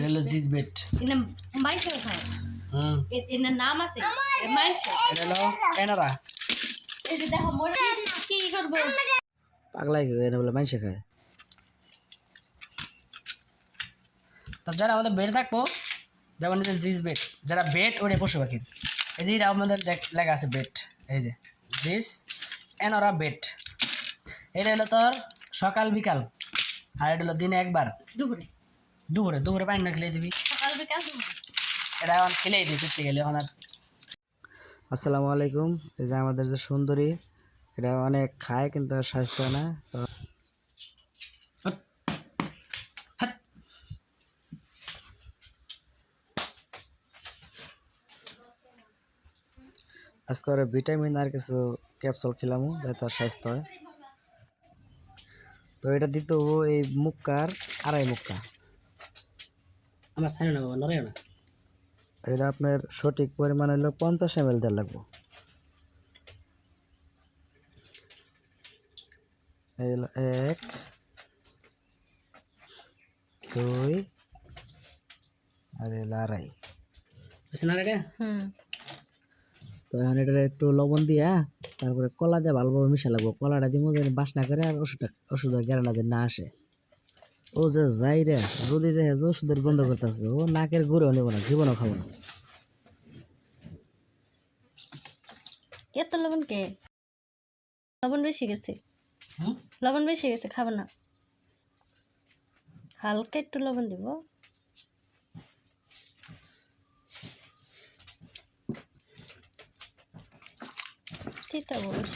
হলো জিজ বেট এনে মাইছে খায় হুম এ- এনার নাম আছে মাইছে এটা হলো এনারা এই যে দেখো মোর কি করব পাগলাই এটা বলে খায় তো যারা আমাদের বেড থাকব যেমন যে জিজ বেড যারা বেট ওটা পশু পাখি এই যে আমাদের দেখ- লেখা আছে বেট এই যে জিস এনরা বেট এটা হলো তোর সকাল বিকাল আর এটা হলো দিনে একবার দুপুরে দুপুরে দুপুরে পানি না খেলে দিবি। এটা এখন খেলেই দিই করতে গেলে এখন আর। আসসালামু আলাইকুম। এই যে আমাদের যে সুন্দরী এটা অনেক খায় কিন্তু আর স্বাস্থ্য না। তো আজকে ওরা ভিটামিন আর কিছু ক্যাপসুল খেলামু যাতে তার স্বাস্থ্য হয়। তো এটা দিত এই মুক্কার আড়াই মুক্কা। আমার সাইন না বাবা না। এটা আপনার সঠিক পরিমাণ হলো পঞ্চাশ এম এল দেওয়া লাগবে। এক দুই আর এই হলো আড়াই। বুঝছেন আর এটা হুম। তো এখন এটা একটু লবণ দিয়া তারপরে কলা দিয়ে ভালোভাবে মিশা লাগবো। কলাটা দিয়ে যেন বাস না করে আর ওষুধটা ওষুধের গ্যারান্টি যেন না আসে। ও যে যাই রে যদি দেখে যে ওষুধের গন্ধ করতেছে ও নাকের গুঁড়েও নেব না জীবনও খাব না। এত লবণ কে? লবণ বেশি গেছে। লবণ বেশি গেছে খাব না। হালকা একটু লবণ দিব। চিতা বস।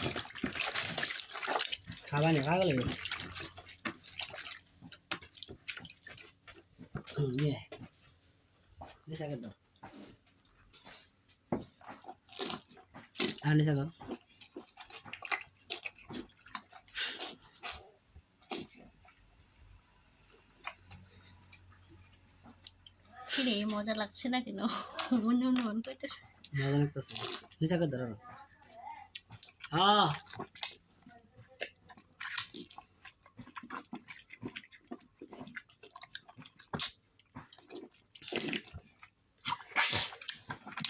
খাবা নি পাগল গেছে। নিচে দাও। আর নিচে কর। কিরে মজা লাগছে না কেন মনে মনে মন করতেছে মজা লাগতেছে। নিচে দাও, ধরো। আহ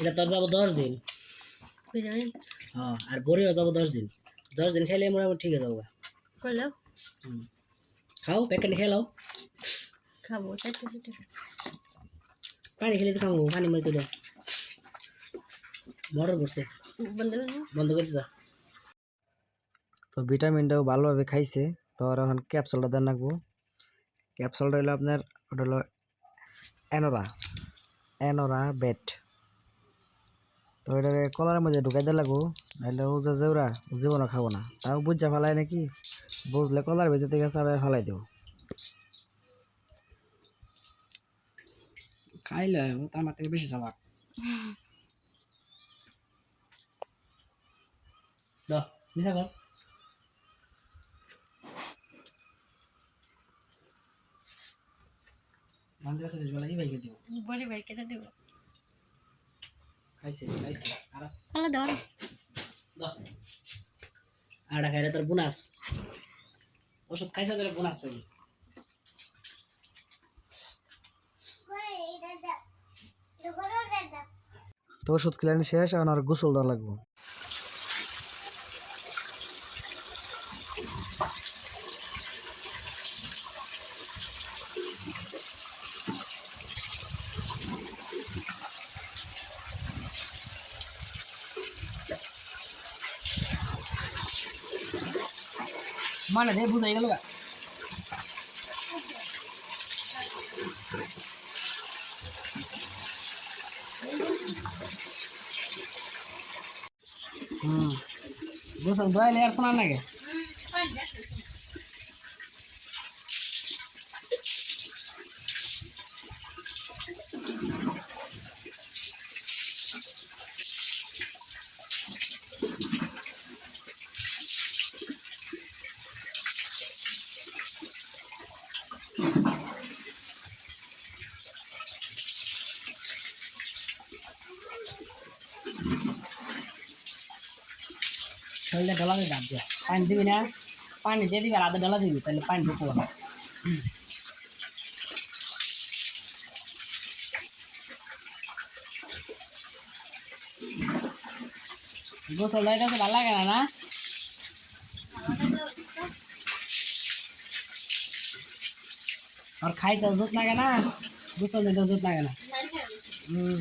এটা তোর যাব দশ দিন। হ্যাঁ আর বড়িও যাব দশ দিন। দশ দিন খেলে মোটামুটি ঠিক যাব। খাও প্যাকেট খেলাও খাব চারটে চারটে। পানি খেলে তো খাব পানি মই তুলে। মটর পড়ছে বন্ধ করে দিতা তো ভিটামিনটাও ভালোভাবে খাইছে। তো আর এখন ক্যাপসুলটা দেন রাখব। ক্যাপসুলটা হলো আপনার ওটা হলো অ্যানোরা। অ্যানোরা বেট তো এটাকে কলার মধ্যে ঢুকাই দিয়ে লাগবো নাহলে ও যে জেওরা জীবনও খাব না। তাও বুঝা ফেলায় নাকি? বুঝলে কলার ভিতর থেকে চাবে ফেলাই দেবো। খাইলে তার মার থেকে বেশি দাও মিশা কর। বেলা এই দিব। বড়ি কেটে দেবো। দাও আড়া খাইলে তোর বোনাস। ওষুধ খাইছে তোর বোনাস পাবি। তো ওষুধ খেলেন শেষ এখন আর গোসল দেওয়া লাগবো। মানে রে বুঝাই গেল গা হুম গোসল দোয়াইলে আর নইলে ডলা দিয়ে ডাব দিয়া। পানি দিবি না? পানি দিয়ে দিবি আর আধা ডলা দিবি তাহলে পানি ঢুকবো না। গোসল দায়টা তো ভালো লাগে না না? আর খাইতেও জোত লাগে না গোসল দিতেও জোত লাগে না। হুম